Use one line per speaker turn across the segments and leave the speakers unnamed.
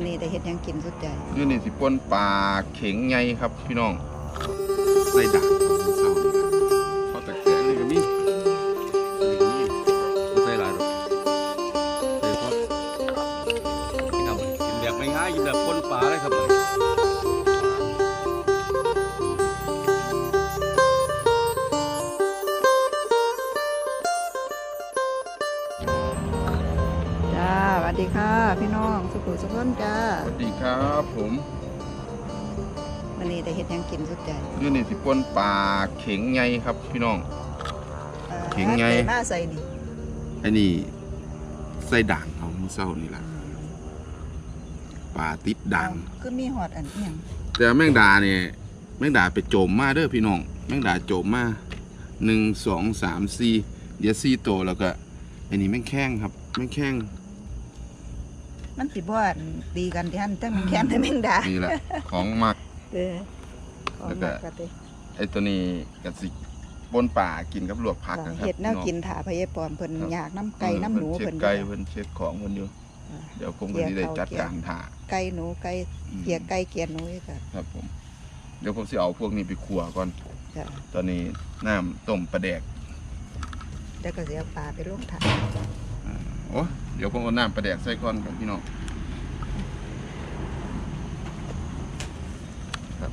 วันนี้ได้เฮ็ดหยังกินสุดใจ
อยู่นี่สิป่นปลาเข็งไงครับพี่น้องใส่ดัก
วันนี้ได้เฮ็ดหยังกินสุดใจ
อยู่นี่สิป่นปลาเข็งไงครับพี่น้อง
อ่อ
ขิงไง
ใส่มาใส่นี่
อันนี้ใส่ด่างเขาเศร้านี่แหละปลาติดด่าง
ก็มีหอดอันเอียง
แต่แมงดาเนี่ยแมงดาไปโจมมาเด้อพี่น้องแมงดาโจมมาหนึ่งสองสามสี่เดี๋ยวสี่โตวแล้วก็อันนี้แมงแข้งครับแมงแข้ง
มันสิบ่อันดีกันที่หั่นแต่มันแค้นแต่แมงดา
นี่แหละ ของหมัก
เด้อของ
แล้วก็
มักกะเด้
ไอ้ตัวนี้กับสิบนป่ากินกับลวกผักนะครั
เฮ็ดแนว
พี่อง
กินถาพะยายปอมเพิ่น
ครับ
อยากน้ำไก่น้ำหนู
เช็
เพิ่
ด
น
ไก่
อยู่
เพิ่นเช็ดของเพิ่นอยู่
อ่า
เดี๋ยวผมก็สิได้จัดการถ่า
ไก่หนูไก่
อืม
เกลียไก่เกลียหนูอีกค่ะ
ครับผม เดี๋ยวผมสิเอาพวกนี้ไปขัวก่อน
จ้ะ
ตอนนี้น้ำต้มปลาแดก
แล้วก็สิเอาปลาไปลงถาด
โอ้เดี๋ยวผมเอาน้ำปลาแดกใส่ก่อนครับพี่น้องครับ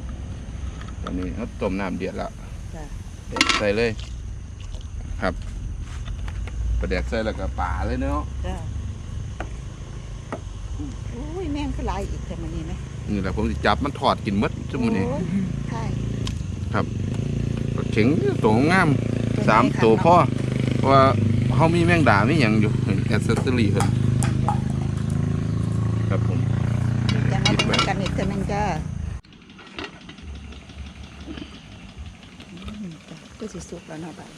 ต อนนี้เขาต้มน้ำเดือดแล้ว
จ้ะ
เด็ดใส่เลย ครับปลาแดกใส่แล้วก็ป่าเลยเนาะ
จ้ะอุ้ยแม่งคือหลายอีกแต่มันนี่นะ
นี่แหละผมสิจับมันถอดกินหมดชั่วโมงนี้
โอ้ยใช่
เข็งตัวงามสามตัวพ่อเพราะว่าเขามีแมงดามีอย่างอยู่แอสเซสซอรี่เพิ่นครับผม
จะมาเป็นกันอีกเท่านึงจ้าอื มจ้ะก็สิสุกแล้วเนาะบ้าน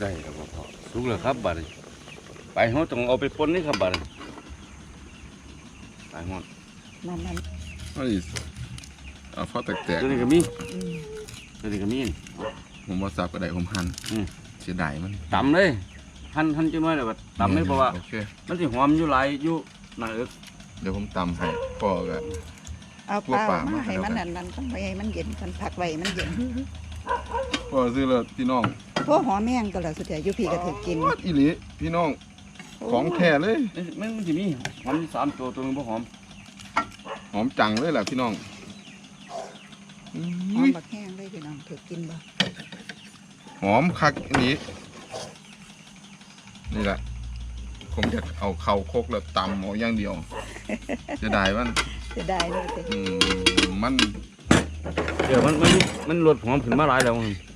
ได้แล้วบ่พอสุกแล้วครับบัดนี้ไปเฮาต้องเอาไปปนนี่ครับบัดนี้ไปหมด
มันมัน
เอาดิเอาข้อแตก
ตัวนี้ก็มี
อืม
ตัวนี้ก็มี
ๆผมว่าสับก็ได้ผมหั่น
อืม
เสียดายมัน
ตำเลยหั่นหั่นจังน้อยแล้วก็ตำเลยเพราะว่า
โอเค
มันสิหอมอยู่หลายอยู่หนาเอิก
เดี๋ยวผมตำให้พ่อก็
เอาป
พวก
ลา
ปลา
มา
มา
ให้มัน
แล้วกั
นั่
น
นนั่นต้องไปให้มันเย็นกันผักไว้มันเย็น
พ่อซื้อแล้วพี่น้อง
พวกหอมแม่งก็แล้วสุดท้ายอยู่พี่ก็ถือกิน
อดอีหลีพี่น้องของแท้เลย
นี่มันมันสิมีหอมมีสามตัวตัวหนึงบ่หอม
หอมจังเลยแหละพี่น้อง
หอ
อุ้
ม
ย
บักแห้งเลยพี่น้องถือกินบ่
หอมคักอีหลีนี่แหละผมจะเอาเข่าโคกแล้วตำเอาอย่างเดียวเสียดายมัน
เสียดายเลยสิ
อืมมัน
เดี๋ยวมันมันมันลดหอมขึ้นมาหลายแล้วมันเพราะ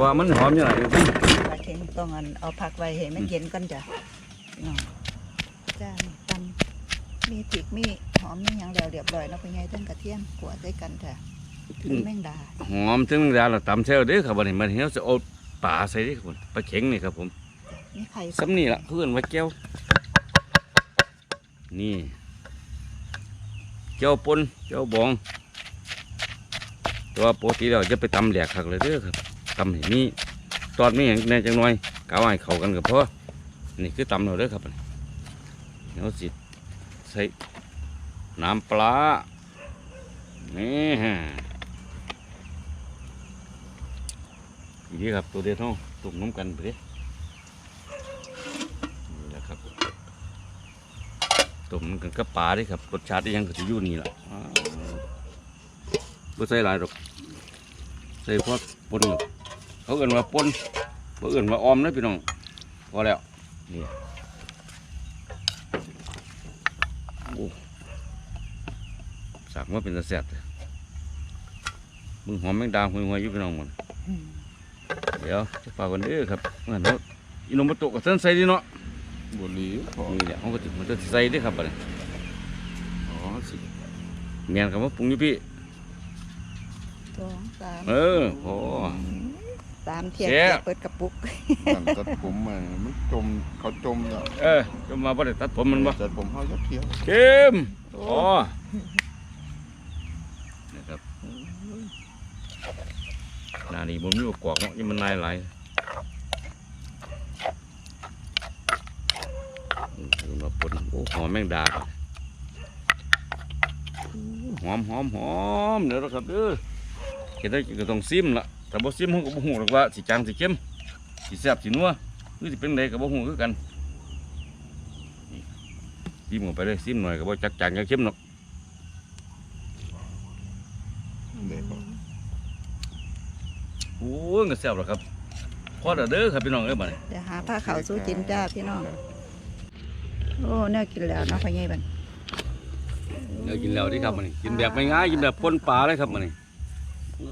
ว่ามันหอมอยู่หลายอยู่
ปลาเค็งต้องอันเอาผักไว้ให้มันเย็นกันจ้ะพี่น้องจ้านี่ตำมีพริกมีหอมมีหยังแล้วเรียบร้อยแล้วเป็นไงต้นกระเทียมขัวใส่กันจ้ะคือแมงดา
หอมถึงเวลาเราตำแซ่บเด้อครับบัดนี้มันเฮาจะเอาปลาใส่เด้อครับผมปลาเข็งนี่ครับผม
มีไข่
ซ้ำนี่ล่ะเพื่อนไว้แก้วนี่แก้วปนแก้วบอง ตัวปกติเราจะไปตำแหลกคักเลยเด้อครับ ตำเห็นนี่ตอนไม่เห็นแน่จังน้อยกาวให้เขากันกับพ่อนี่คือตำเราเด้อครับเดี๋ยวสิใส่น้ำปลานี่ฮะนี่ครับตัวเดียวเท่าตุ่มน้ำกันไปดินี่แหละครับตุ่มกันกับปลาดิครับรสชาติยังก็จะอยู่นี่แหละอ้าวบ่ใส่หลายหรอกใส่พวกปนครับ เขาเอื่นว่าปนเขาเอื่นว่าออมนะพี่น้องพอแล้วนี่โอ้สักว่าเป็นตะแซ่บเลยมึงหอมแมงดาหวยๆอยู่พี่น้องหมด
อืม
เดี๋ยวจะฝากกันเด้อครับงั้นเนาะอินโนมโตะกับเส้นใส่ดีเนาะ
บุหรี่พอ
นี่แหละเขาก็จะมันจะใส่เด้อครับบัดนี้
อ๋อสิ
แม่นคำว่าปรุงอยู่พี่
สองสาม
เออโอ้
สามเทียบ
แซ่บ
เปิดกระปุก
มันตัดผมมามันจมเขาจมแล้ว
เออจะมาบ่ได้ตัดผมมันบ่
ตัดผมเขาจะเที่ยว
เข้มอ๋อนะครับหน้านี้มันมีกวากเนาะยังมันนายหลายอืมเอามาปนโอ้หอมแมงดาครับหอมหอมหอมเดี๋ยวนะครับเด้อเห็นได้ก็ต้องซิมละ แต่บ่ซิมเขาก็บ่ฮู้หรอกว่าสิจางสิเข้มสิแซ่บสินัวหรือสิเป็นไดก็บ่ฮู้คือกันนี่ซิมเข้าไปเลยซิมหน่อยก็บ่จักจางจักเข้มหรอกโอ้ยก็แซ่บแล้วครับพอแล้วเด้อครับพี่น้องเอ้ยบัดนี้
เดี๋ยวหาผ้าขาวสู้กินจ้าพี่น้องโอ้แน่ากินแล้วเนาะพ่อใหญ่บัน
เดี๋ยวกินแล้วเดิครับบัดนี้กินแบบง่ายๆกินแบบป่นปลาเลยครับบัดนี้เ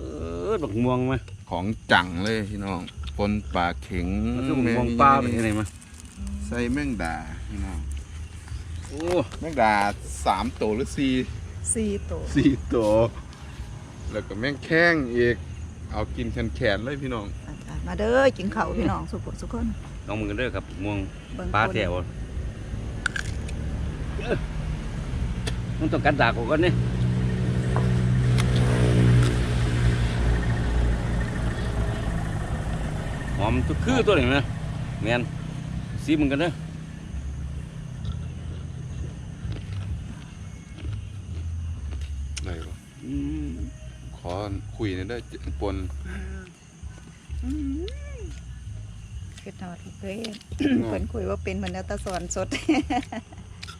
ออดอกม่วงไหม
ของจังเลยพี่น้องปนปลาเข็ง
มันคือม่วงปลาเป็นยังไงมา
ใส่แมงดาพี่น้อง
โอ้
แมงดาสามตัวหรือสี่
สี่ตัว
สี่ตัวแล้วก็แมงแข้งอีกเอากินแขนๆเลยพี่น้อง
อะมาเด้อกินข้าวพี่น้องสุขสุขคน
ลองมือกันเด้อครับม่วง
เบิ่ง
ปลา
คน
แถวมันต้องกัดดากออกก่อนนี่ หอมทุกคือตัวนี้นะแมนซีมึงกันเด้อ
ได้ปะ
อืม
ขอคุยหน่อยได้อปน
อืมคือทอดเคยเพิ่นคุยว่าเป็นเหมือนเอาแตะสอนสด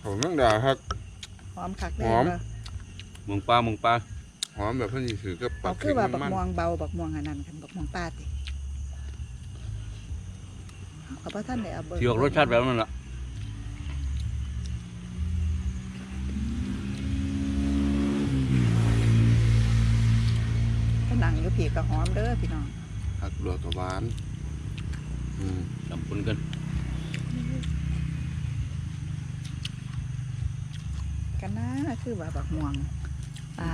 ของแมงดาครับ
หอมคักได้
หอม
บ่
ม่วงปลาม่วงปลา
หอมแบบเพิ่นสิถือกับปลา
เอาคื
เข็
องว่าบัก
มัน
ม่วงเบาบักม่วงอันนั้นกันบักม่วงป้าติ เอาบ่ท่านได้เอาเบิ่ง
ที่ออกรสชาติแบบนั้นล่ะ
หนังอยู่ผีก็หอมเด้อพี่น้อง
ผักหลวกกับหวานอืม
จำปนกัน
กันนะคือว่าบักม่วงปลา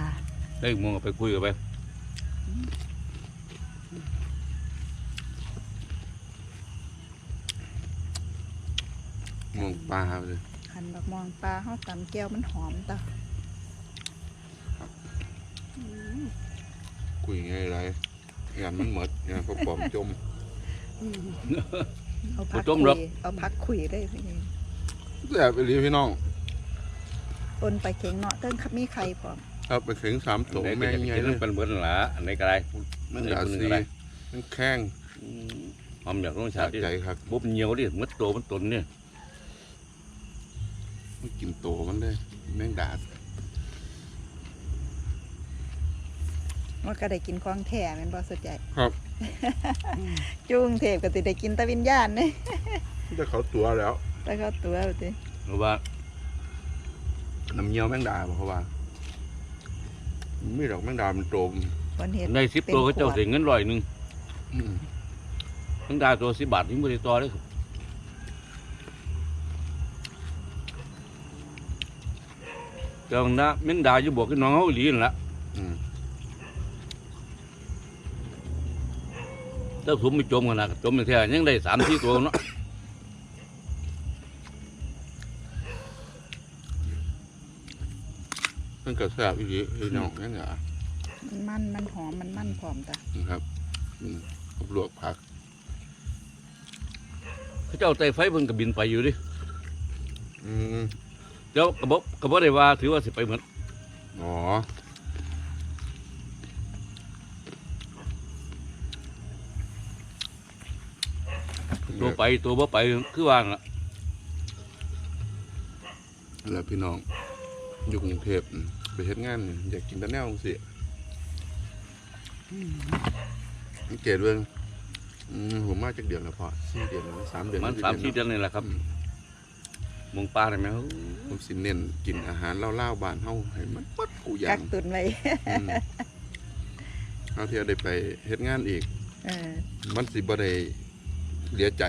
ได้ม่วงก็ไปคุยกันไป
ม่วงปลาเลย
หันบักม่วงปลาเฮาตำแก้วมันหอมตะอืม
คุยไงไรงานมันหมดงานพอปอมจม
เอาพัก
จม
คุ
หรอก
ยเอาพักคุยได้พี่นี่
แซ่บไปเลยพี่น้อง
ปนไปเข็งเนาะเติ้งครับมีไข่พร้อม
ครับไปถึงสาม
อั
ตั
น
ว
ไหนก็
แม่
จะ
ง
ไป
ใหญ่
กิน
เลย
เป็นเบิดนั่นล่ะอันไหนก็ได้
แม่งดา
อันไหน
ซี
ก็ได้
แม่งแข้ง
อืมหอมแบบรสชา
จา
ติ
ก
ที่
ใจครับ
บุบเหนียวดิมัดโตมันตนเนี่ย
ไม่กินโตมันเลยแม่งดา
ว่าก็ได้กินของแท้แม่นบ่สุดใหญ่
ครับ
จุงเทพก็สิได้กินแตะวิญญาณเด้
จะเขาตัวแล้ว
แต่ก็ตัวเอาติ
เพราะว่า
น้ำเงี้ยวแม่งดาบอกเขาว่าไม่ดอกแม่งดามันโตม
คนเฮ็ด
ในสิบตัวเขาเจ้าเสียเงินร้อยหนึ่ง
อืม
ทั้งดาตัวสิบบาทที่บริต่อเลยครับ เจ้าหน้าเม่นดาอยู่บอกกับน้องเขาอีหลีนั่นละ
อืม
เจ้าสมไปจมกันนะจมไปแท้ยังได้สามสี่ตัวเนาะ
มันก็แซ่บอีกทีพี่น้องแม่งดา
มันมันมันหอมมันมันพร้อมตะ
นะครับอืมกับลวกผัก
เขาเจ้าไต่ไฟเพิ่นก็บินไปอยู่ดิ
อืม
เจ้ากระบอกกระบอกได้ว่าถือว่าสิไปเหมือน
อ๋อ
ตัวไปตัวบ่ไปคือว่างละ
แล้วพี่น้องอยู่กรุงเทพอืมไปเฮ็ดงานนี่อยากกินแต่แนวจังซี่สังเกตเบิ่งอืมผมมาจากเดือนแล้วพอสี่เดือนแล้วสามเดือน
มันสามสี่เดือนนี่แหละครับ มงปลาได้ไหม
ผมสิเน้นกินอาหารเล่าวๆบ้านเฮาให้มันปัดกูอ
กั
ย่ากง
ตุนไว้
อืมเอาเที่ยวได้ไปเฮ็ดงานอีก
เออ
มันสิบ่ได้เหลียใจ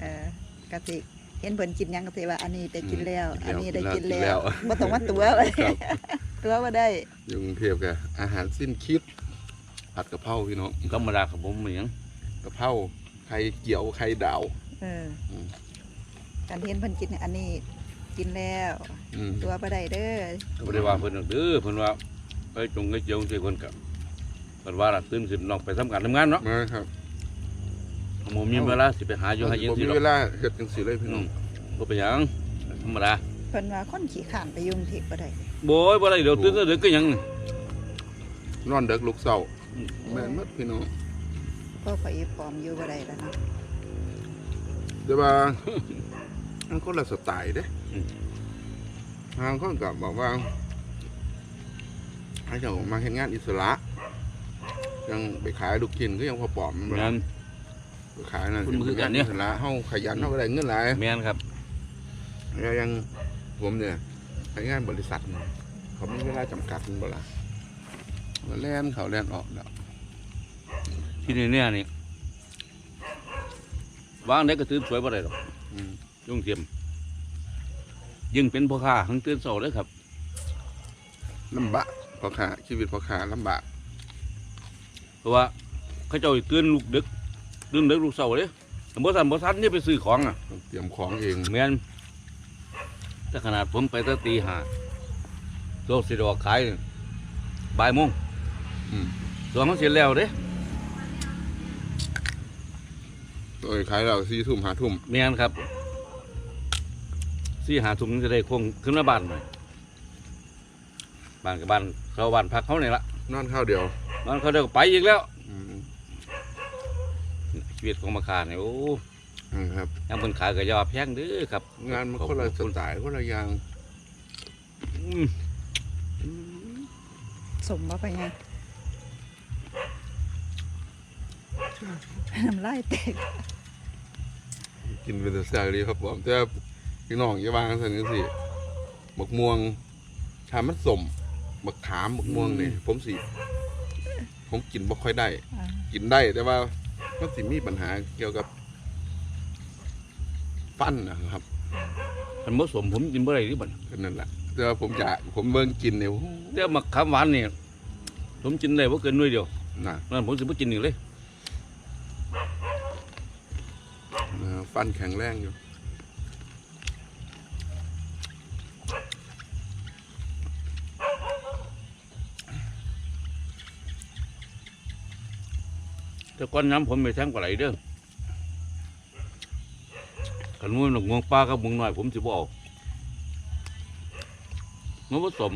เออกะสิเห็นเพิ่นกินหยังก็สิว่าอันนี้ได้กินแล้ว
อืม
อันนี้ได้กิน
กินแล้
แล้ว
ว
บ่ต้องมาตัวเลย
ครับ
ตัวบ่ได้
อยู่กรุงเทพก็อาหารสิ้นคิดผัดกะเพราพี่น้อง
ธรรมดาครับผมเหมือน
กะเพราไข่เกี่ยวไข่ดาว
เอออ
ม
การเห็นเพิ่นกินอันนี้กินแล้ว
อืม
ตัวบ่ได้เด้อ
ก็บ่ได้ว่าเพิ่นหรอกเด้อเพิ่นว่าไปจงไอ้เจียวสิเพิ่นกับเพิ่นว่าล่ะตื่นขึ้นน้องไปทำการทำงานเนาะ
มาครับ
ผมมีเวลาสิไปหาอยู่หาเย็น
ผม
สิ
มี
หรอก
เวลาเฮ็ดจังซี่เลยพี่
อื
น้อง
มบ่เป็นหยังธรรมดา
เพิ่นว่าคนขี้ข้านไปยุ่งทิพย์บ่ได้
โบยบ่ได้เดี๋ยวตื่นเดี๋ยวก็หยังนี่
นอนเด็กลุกเศร้าแม่นหมัดพี่น้อง
ก็ไปปลอมอยู่บ่ได้แล้วเนาะ
แต่ว่า มันคนละสไตล์เด้ทางคนกับบอกว่าให้เจ้ามาเฮ็ดงานอิสระ ยังไปขายลูกชิ้นก็ยังพอปลอมมันบ่
แม่น
ไปขายนั่น
คุณมือกันเนี่ย
อิสระเฮาขยันเฮาก็ได้เงินหลาย
แม่นครับ
แล้วยังผมเนี่ยทำงานบริษัทเนี่ยเขามีเวลาจำกัดมันบ่ล่ะมาแล่นเขาแล่นออกแล้ว
ที่นี่เนี่ยนี่วางได้ก็ตื่นสวยบ่ได้หรอก
อืม
ยุ่งเทียมยิ่งเป็นพ่อค้าทั้งตื่นเสาเลยครับ
ลำบากพ่อค้าชีวิตพ่อค้าลำบาก
เพราะว่าเขาเจ้าสิตื่นลูกดึกตื่นดึกลูกเสาเลยบ่ทันบ่ทันนี่ไปซื้อของอะ
ต้องเตรียมของเอง
แม่นแต่ขนาดผมไปตั้งตีห้าโลกสิดอกขายนี่บ่ายโมง
อืม
ตัวมันเสร็จแล้วเด้
โดยขายเราสี่ทุ่มหาทุ่ม
แม่นครับ สี่หาทุ่มนึงจะได้คงขึ้นมาบ้านหน่อยบ้านกับบ้านเขาบ้านพักเขาเนี่ยละ
นอนข้าวเดียว
นอนเขาเดินไปอีกแล้ว
อืม
ชีวิตของมาคาเนี่ยโอ้
อืมครับ
ยังเป็นขายกับยาแพงเด้อครับ
งานมันคนละสไตล์คนละอย่าง
อืม
สมบ่ไปไงน้ำลายแตก
กินเป็นแซ่บดีครับผมแต่ พี่น้องอย่าวางสันนิษฐานหมกม่วงชามันสมหมกขามหมกม่วงเนี่ยผมสิผมกินบ่ค่อยได้
อ่า
กินได้แต่ว่ามันสิมีปัญหาเกี่ยวกับ ฟันนะครับ
มันผสมผมกินบ่ได้หรือบัด
ก็นั่นแหละแต่ว่าผมอยากผมเบิ่งกินเนี่ยโอ้โห
แต่มาคำหวานเนี่ยผมกินได้บ่เกินหน่วยเดียว
น่ะ
นั่นผมสิบ่กินอีกเลย
เออฟันแข็งแรงอยู่
แต่ก่อนน้ำผมไปแทงปลาไหลเด้อขันมูนหนกงวงปลากับมุงน้อยผมสิบ่เอามันผสม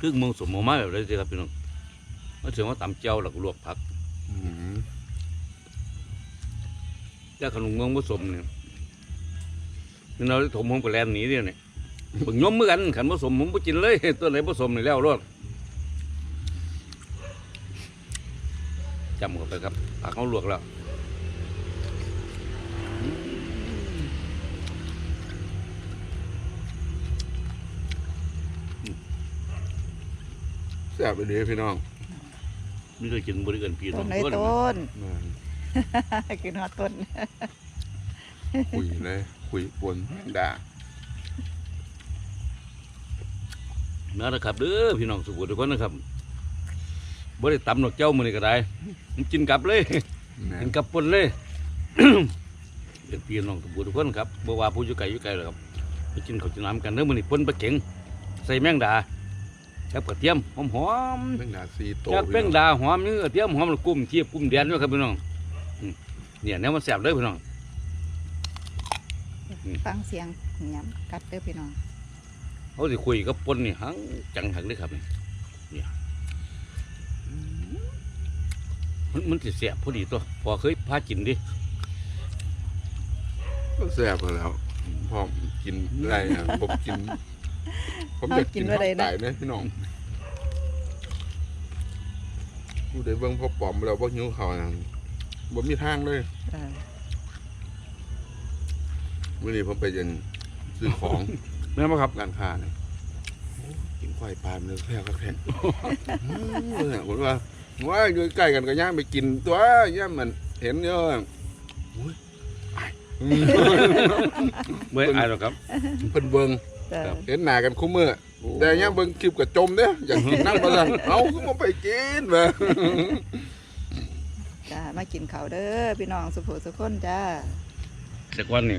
คือเมืองสมออกมาแบบไรสิครับพี่น้องมาถึงว่าตำเจ้าหลักลวกผัก
อืม
แต่ขนมเมืองผสมเนี่ย นี่เราถมผมกับแลนหนีเดียวเนี่ยบึงยมเหมือนกันขันผสมผมไ่กินเลยตัวไหนผสมนี่แล้วรอดจำเข้าไปครับผักเขาลวกแล้ว
แซ่บไปเลยพี่น้อง
ไม่เคยกินบริเกินปี
ต้นไหน
ต้น
ต้น
มา
กินฮอดต้น
คุยเลย คุยปวนแมงดา
นะครับเด้อพี่น้องสุขุมทุกคนนะครับบ่ได้ตำหนอกเจ้ามือนี่ก็ได้มันกินกลับเลย
แม่
กินกับปนเลยเป็นพี่น้องทุกทุกคนครับบ่ว่าผู้อยู่ไกลอยู่ไกลหรอกครับไปกินข้าวกินน้ำกันเด้อมื้อนี้ปนปลาเข็งใส่แมงดากับกระเทียมหอมหอม
แมงดาซีโต
จาก
พี่
แมง
น้อง
ดาหอมนี่กระเทียมหอมแล้วกุ้มเทียบกุ้มแดนด้วยครับพี่น้องอืมเนี่ยแนวมันแซ่บเลยพี่น้อง
ฟังเสียงหยำกัดเด้อพี่น้อง
เขาสิคุยกับปนนี่หังจังหักเลยครับนี่เนี่ยมันมันสิแซ่บพอดีตัวพอเคยพากินดิ
ก็แซ่บแล้วพอกินอะไรอะผมกิน ผมอยากกินข้าวไก่เนี่ยพี่น้องกูได้เบิ่งพ่อปอมแล้วว่าหิวเขาวนะบ่มีทางเลย
อ่า
วันนี้ผมไปยันซื้อของ
แม่นบ่ครับ
ร้านค้าเนี่ยโอ้กินควายปลาเนื้อแค่ก็แค่อืมผมว่าว่าอยู่ใกล้กันก็ย่างไปกินตัวย่างมันเห็นเยอะโอ้ยอายอืม
เมื่ออายหรอกครับ
เพิ่นเบิ่ง
จ้ะ
ครับ
เห็นหน้ากันคู่มือแต่ย่างเบิ่งคลิปกับจมเด้ออยากกินน้ำมาสั่นเอาก็มาไปกินเว้ย
จ้ามากินข้าวเด้อพี่น้องสุโขสุคนจ้า
แต่ก่อนนี่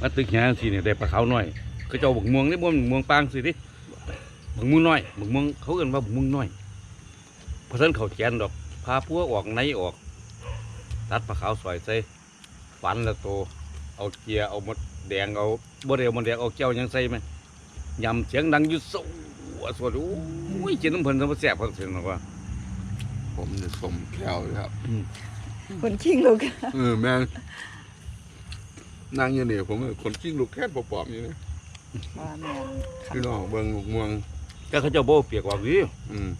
มาตึกแหงสิเนี่ยได้ปลาขาวน้อยเขาเจ้าบักม่วงนี่บ่แม่นบักม่วงปางสิดิบักม่วงน้อยบักม่วงเขาเอิ้นว่าบักม่วงน้อยพอท่านเขาแกนดอกพาพัวออกในออกตัดปลาขาวซอยใส่ฟันแล้วโต เอาเกียร์เอาหมดแดงเอาบ่เดียวหมดแดงเอาแก้วยังใส่ไหมยำเสียงดังอยู่สวสวดโอ้ยกินน้ำเพิ่นทำมาแซ่บพักเสียงหรอกว่า
ผมจะสมแก้วเลยครับ
คนชิงลูก
เออแม่ง นั่งอยู่นี่ผมเป็นคนกิ้งลูกแค่ปอบๆอยู่นะ
ว่าแม่น
พี่น้องเบิ่งลูกม่วง
ก็เขาเจ้าโบเปียกว่าวิ
อืม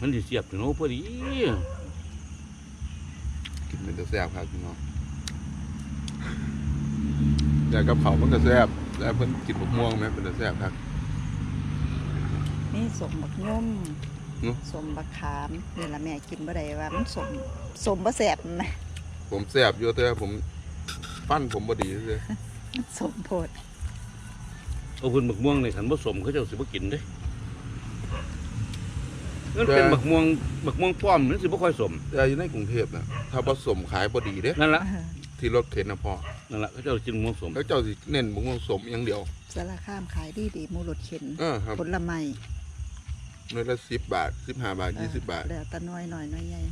มันสิเสียบถึงโน้พอดี
กินเป็นแต่แซ่บครับพี่น้องแต่กับเขาวมันก็แซ่บแล้วเพิ่นกินลูกม่วงไหมเป็นแต่แซ่บครับ
นี่สมบักย่อม
เนอะ
สมบักขามนี่ละแม่กินบ่ได้ว่ามันสมสมบ่แซ่บนะ
ผมแซ่บอยู่แต่ผมฟันผมบ่ดีเลย
มันสมโพด
เอาเพิ่นบักม่วงในขันผสมเขาเจ้าสิบ่กินเด้มันเป็นบักม่วงบักม่วงป้อมนั่นสิบ่ค่อยสม
แต่อยู่ในกรุงเทพนะถ้าผสมขายบ่ดีเด้
นั่นละ
เออ
ที่รถเข็นนะพ่อ
นั่นละเขาเจ้ากินม่วงสม
แล้วเจ้าสิเน้นบุ้งสมอย่างเดียว
สารคามขายดีดีๆหมูรถเข็น
เออครับ
ผลไม้
เนื้อละสิบบาทสิบห้าบาทยี่สิบบาท
แล้วแตะน้อยหน่อยน้อยใหญ่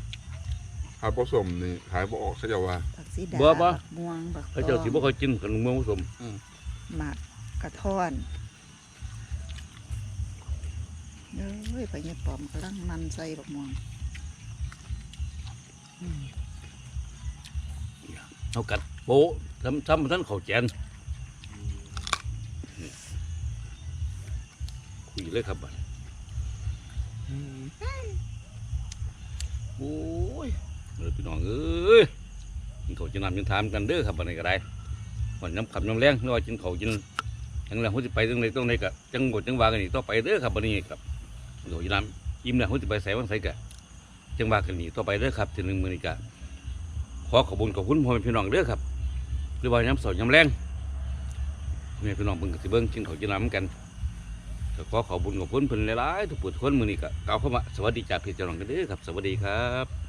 ถ้าผสมนี่ขายบ่ออกเขาจะว่า
ผักสีดา
บ่บ่
บักม่วงบัก
เขาเจ้าสิบ่ค่อยกินขันม่วงผสม
หมากกระท่อนเอ้ยไปเนี่ยปอมกำลังมันใส่บักม่วงอืม
เอากัดโปะทำทำท่านเขาแจนนี่คุยเลยครับบัดโอ้ย เออพี่น้องเอ้ยกินเขาจะนำยังถามกันเด้อครับบัดนี้ก็ได้วันน้ำขับน้ำแรงนึกว่ากินเขาวกินจังแล้วเขาจะไปตรงไหนตรงไหนกะจังหวดจังหวากันนี่ต่องไปเด้อครับบัดนี้ครับเขาจะนำอิ่มแล้วเขาจะไปใส่วันใส่กะจังหวากันนี่ต่องไปเด้อครับถึงหนึ่งมือนี่กะขอขอบคุญขอบคุณพ่อแม่พี่น้องเด้อครับหรือว่าย้ำสอนย้ำแรงแม่พี่น้องเบิ่งกสิเบิ่งกินเขาวกินนำกันก็ขอขอบคุญขอบคุณเพิ่นหลายๆทุกผู้ทุกคนมือนี้ก็กล่าวเข้ามาสวัสดีจากพี่เจ้าน้องกันเด้อครับ สวัสดี
ครับ